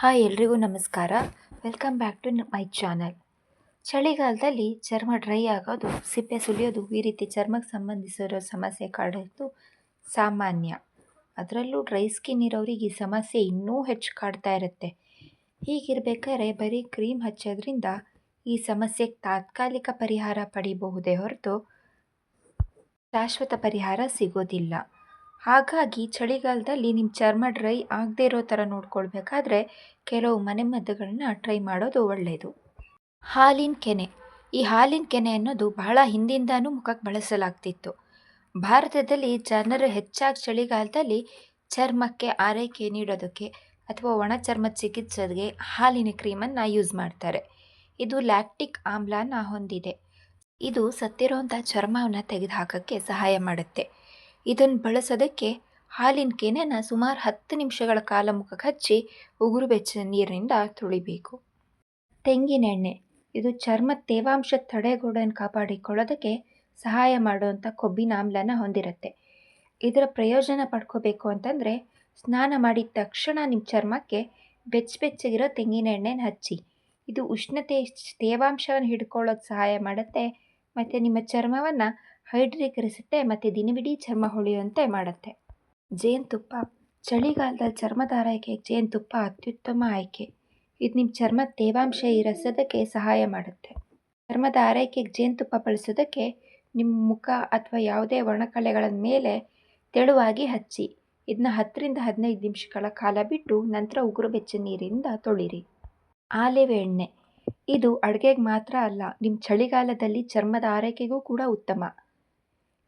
Hi ಎಲ್ರಿಗೂ ನಮಸ್ಕಾರ. Welcome back to my channel ಚಳಿಗಾಲದಲ್ಲಿ ಚರ್ಮ ಡ್ರೈ ಆಗೋದು, ಸಿಪ್ಪೆ ಸುಲಿಯೋದು ಈ ರೀತಿ ಚರ್ಮಕ್ಕೆ ಸಂಬಂಧಿಸಿರೋ ಸಮಸ್ಯೆ ಕಾಡೋದು ಸಾಮಾನ್ಯ. ಅದರಲ್ಲೂ ಡ್ರೈ ಸ್ಕಿನ್ ಇರೋರಿಗೆ ಈ ಸಮಸ್ಯೆ ಇನ್ನೂ ಹೆಚ್ಚು ಕಾಡ್ತಾ ಇರುತ್ತೆ. ಹೀಗಿರ್ಬೇಕಾದ್ರೆ ಬರೀ ಕ್ರೀಮ್ ಹಚ್ಚೋದ್ರಿಂದ ಈ ಸಮಸ್ಯೆಗೆ ತಾತ್ಕಾಲಿಕ ಪರಿಹಾರ ಪಡಿಬಹುದೇ ಹೊರತು ಶಾಶ್ವತ ಪರಿಹಾರ ಸಿಗೋದಿಲ್ಲ. ಹಾಗಾಗಿ ಚಳಿಗಾಲದಲ್ಲಿ ನಿಮ್ಮ ಚರ್ಮ ಡ್ರೈ ಆಗದೇ ಇರೋ ಥರ ನೋಡ್ಕೊಳ್ಬೇಕಾದ್ರೆ ಕೆಲವು ಮನೆಮದ್ದುಗಳನ್ನ ಟ್ರೈ ಮಾಡೋದು ಒಳ್ಳೆಯದು ಹಾಲಿನ ಕೆನೆ. ಈ ಹಾಲಿನ ಕೆನೆ ಅನ್ನೋದು ಬಹಳ ಹಿಂದಿಂದಾನೂ ಮುಖಕ್ಕೆ ಬಳಸಲಾಗ್ತಿತ್ತು. ಭಾರತದಲ್ಲಿ ಜನರು ಹೆಚ್ಚಾಗಿ ಚಳಿಗಾಲದಲ್ಲಿ ಚರ್ಮಕ್ಕೆ ಆರೈಕೆ ನೀಡೋದಕ್ಕೆ ಅಥವಾ ಒಣ ಚರ್ಮದ ಚಿಕಿತ್ಸೆಗೆ ಹಾಲಿನ ಕ್ರೀಮನ್ನು ಯೂಸ್ ಮಾಡ್ತಾರೆ. ಇದು ಲ್ಯಾಕ್ಟಿಕ್ ಆಮ್ಲನ ಹೊಂದಿದೆ. ಇದು ಸತ್ತಿರೋಂಥ ಚರ್ಮವನ್ನು ತೆಗೆದುಹಾಕೋಕ್ಕೆ ಸಹಾಯ ಮಾಡುತ್ತೆ. ಇದನ್ನು ಬಳಸೋದಕ್ಕೆ ಹಾಲಿನ ಕೆನೆನ ಸುಮಾರು ಹತ್ತು ನಿಮಿಷಗಳ ಕಾಲ ಮುಖಕ್ಕೆ ಹಚ್ಚಿ ಉಗುರು ಬೆಚ್ಚ ನೀರಿನಿಂದ ತೊಳಿಬೇಕು. ತೆಂಗಿನೆಣ್ಣೆ ಇದು ಚರ್ಮದ ತೇವಾಂಶ ತಡೆಗೋಡೆಯನ್ನು ಕಾಪಾಡಿಕೊಳ್ಳೋದಕ್ಕೆ ಸಹಾಯ ಮಾಡುವಂಥ ಕೊಬ್ಬಿನ ಆಮ್ಲನ ಹೊಂದಿರುತ್ತೆ. ಇದರ ಪ್ರಯೋಜನ ಪಡ್ಕೋಬೇಕು ಅಂತಂದರೆ ಸ್ನಾನ ಮಾಡಿದ ತಕ್ಷಣ ನಿಮ್ಮ ಚರ್ಮಕ್ಕೆ ಬೆಚ್ಚ ಬೆಚ್ಚಗಿರೋ ತೆಂಗಿನ ಎಣ್ಣೆನ ಹಚ್ಚಿ. ಇದು ಉಷ್ಣತೆ ತೇವಾಂಶವನ್ನು ಹಿಡ್ಕೊಳ್ಳೋಕೆ ಸಹಾಯ ಮಾಡುತ್ತೆ. ಮತ್ತು ನಿಮ್ಮ ಚರ್ಮವನ್ನು ಹೈಡ್ರೀಕರಿಸುತ್ತೆ, ಮತ್ತು ದಿನವಿಡೀ ಚರ್ಮ ಹೊಳೆಯುವಂತೆ ಮಾಡುತ್ತೆ. ಜೇನುತುಪ್ಪ. ಚಳಿಗಾಲದಲ್ಲಿ ಚರ್ಮದ ಆರೈಕೆಗೆ ಜೇನುತುಪ್ಪ ಅತ್ಯುತ್ತಮ ಆಯ್ಕೆ. ಇದು ನಿಮ್ಮ ಚರ್ಮ ತೇವಾಂಶ ಇರಿಸೋದಕ್ಕೆ ಸಹಾಯ ಮಾಡುತ್ತೆ. ಚರ್ಮದ ಆರೈಕೆಗೆ ಜೇನುತುಪ್ಪ ಬಳಸೋದಕ್ಕೆ ನಿಮ್ಮ ಮುಖ ಅಥವಾ ಯಾವುದೇ ಒಣಕಲೆಗಳ ಮೇಲೆ ತೆಳುವಾಗಿ ಹಚ್ಚಿ. ಇದನ್ನ ಹತ್ತರಿಂದ ಹದಿನೈದು ನಿಮಿಷಗಳ ಕಾಲ ಬಿಟ್ಟು ನಂತರ ಉಗುರು ಬೆಚ್ಚ ನೀರಿಂದ ತೊಳಿರಿ. ಆಲಿವ್ ಎಣ್ಣೆ. ಇದು ಅಡುಗೆಗೆ ಮಾತ್ರ ಅಲ್ಲ ನಿಮ್ಮ ಚಳಿಗಾಲದಲ್ಲಿ ಚರ್ಮದ ಆರೈಕೆಗೂ ಕೂಡ ಉತ್ತಮ.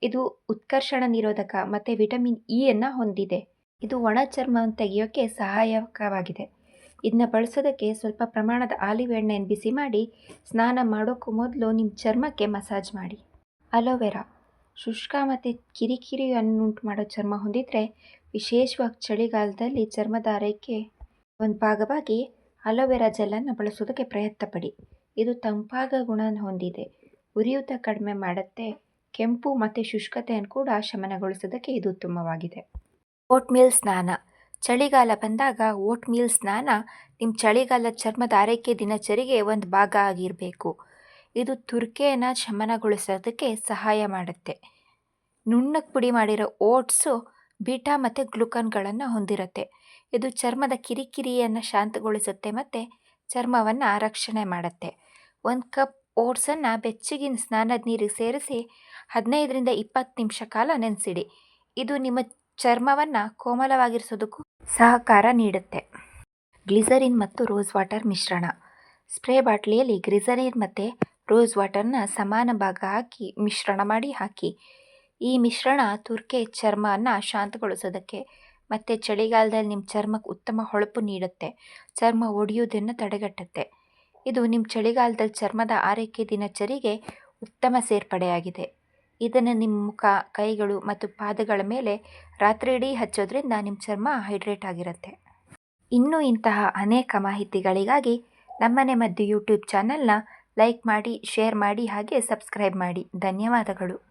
ಇದು ಉತ್ಕರ್ಷಣ ನಿರೋಧಕ ಮತ್ತು ವಿಟಮಿನ್ ಇಯನ್ನು ಹೊಂದಿದೆ. ಇದು ಒಣ ಚರ್ಮವನ್ನು ತೆಗೆಯೋಕ್ಕೆ ಸಹಾಯಕವಾಗಿದೆ. ಇದನ್ನ ಬಳಸೋದಕ್ಕೆ ಸ್ವಲ್ಪ ಪ್ರಮಾಣದ ಆಲಿವ್ ಎಣ್ಣೆಯನ್ನು ಬಿಸಿ ಮಾಡಿ ಸ್ನಾನ ಮಾಡೋಕ್ಕೂ ಮೊದಲು ನಿಮ್ಮ ಚರ್ಮಕ್ಕೆ ಮಸಾಜ್ ಮಾಡಿ. ಅಲೋವೆರಾ. ಶುಷ್ಕ ಮತ್ತು ಕಿರಿಕಿರಿಯನ್ನುಂಟು ಮಾಡೋ ಚರ್ಮ ಹೊಂದಿದರೆ ವಿಶೇಷವಾಗಿ ಚಳಿಗಾಲದಲ್ಲಿ ಚರ್ಮದ ಆರೈಕೆ ಒಂದು ಭಾಗವಾಗಿ ಅಲೋವೆರಾ ಜೆಲ್ಲನ್ನು ಬಳಸೋದಕ್ಕೆ ಪ್ರಯತ್ನ ಪಡಿ ಇದು ತಂಪಾದ ಗುಣ ಹೊಂದಿದೆ. ಉರಿಯೂತ ಕಡಿಮೆ ಮಾಡುತ್ತೆ. ಕೆಂಪು ಮತ್ತು ಶುಷ್ಕತೆಯನ್ನು ಕೂಡ ಶಮನಗೊಳಿಸೋದಕ್ಕೆ ಇದು ಉತ್ತಮವಾಗಿದೆ. ಓಟ್ ಮೀಲ್ ಸ್ನಾನ. ಚಳಿಗಾಲ ಬಂದಾಗ ಓಟ್ ಮೀಲ್ ಸ್ನಾನ ನಿಮ್ಮ ಚಳಿಗಾಲ ಚರ್ಮದ ಆರೈಕೆ ದಿನಚರಿಗೆ ಒಂದು ಭಾಗ ಆಗಿರಬೇಕು. ಇದು ತುರ್ಕೆಯನ್ನು ಶಮನಗೊಳಿಸೋದಕ್ಕೆ ಸಹಾಯ ಮಾಡುತ್ತೆ. ನುಣ್ಣಗೆ ಪುಡಿ ಮಾಡಿರೋ ಓಟ್ಸು ಬೀಟಾ ಮತ್ತು ಗ್ಲುಕನ್ಗಳನ್ನು ಹೊಂದಿರುತ್ತೆ. ಇದು ಚರ್ಮದ ಕಿರಿಕಿರಿಯನ್ನು ಶಾಂತಗೊಳಿಸುತ್ತೆ ಮತ್ತು ಚರ್ಮವನ್ನು ರಕ್ಷಣೆ ಮಾಡುತ್ತೆ. ಒಂದು ಕಪ್ ಓಟ್ಸನ್ನು ಬೆಚ್ಚಗಿನ ಸ್ನಾನದ ನೀರಿಗೆ ಸೇರಿಸಿ ಹದಿನೈದರಿಂದ ಇಪ್ಪತ್ತು ನಿಮಿಷ ಕಾಲ ನೆನೆಸಿಡಿ. ಇದು ನಿಮ್ಮ ಚರ್ಮವನ್ನು ಕೋಮಲವಾಗಿರಿಸೋದಕ್ಕೂ ಸಹಕಾರ ನೀಡುತ್ತೆ. ಗ್ಲಿಸರಿನ್ ಮತ್ತು ರೋಸ್ ವಾಟರ್ ಮಿಶ್ರಣ. ಸ್ಪ್ರೇ ಬಾಟ್ಲಿಯಲ್ಲಿ ಗ್ಲಿಸರಿನ್ ಮತ್ತು ರೋಸ್ ವಾಟರ್ನ ಸಮಾನ ಭಾಗ ಹಾಕಿ ಮಿಶ್ರಣ ಮಾಡಿ ಹಾಕಿ. ಈ ಮಿಶ್ರಣ ತುರ್ಕೆ ಚರ್ಮವನ್ನು ಶಾಂತಗೊಳಿಸೋದಕ್ಕೆ ಮತ್ತು ಚಳಿಗಾಲದಲ್ಲಿ ನಿಮ್ಮ ಚರ್ಮಕ್ಕೆ ಉತ್ತಮ ಹೊಳಪು ನೀಡುತ್ತೆ. ಚರ್ಮ ಒಡೆಯುವುದನ್ನು ತಡೆಗಟ್ಟುತ್ತೆ. ಇದು ನಿಮ್ಮ ಚಳಿಗಾಲದಲ್ಲಿ ಚರ್ಮದ ಆರೈಕೆ ದಿನಚರಿಗೆ ಉತ್ತಮ ಸೇರ್ಪಡೆಯಾಗಿದೆ. ಇದನ್ನು ನಿಮ್ಮ ಮುಖ, ಕೈಗಳು ಮತ್ತು ಪಾದಗಳ ಮೇಲೆ ರಾತ್ರಿ ಇಡೀ ಹಚ್ಚೋದ್ರಿಂದ ನಿಮ್ಮ ಚರ್ಮ ಹೈಡ್ರೇಟ್ ಆಗಿರುತ್ತೆ. ಇನ್ನೂ ಇಂತಹ ಅನೇಕ ಮಾಹಿತಿಗಳಿಗಾಗಿ ನಮ್ಮನೆ ಮದ್ದು ಯೂಟ್ಯೂಬ್ ಚಾನಲ್ನ ಲೈಕ್ ಮಾಡಿ, ಶೇರ್ ಮಾಡಿ ಹಾಗೆ ಸಬ್ಸ್ಕ್ರೈಬ್ ಮಾಡಿ. ಧನ್ಯವಾದಗಳು.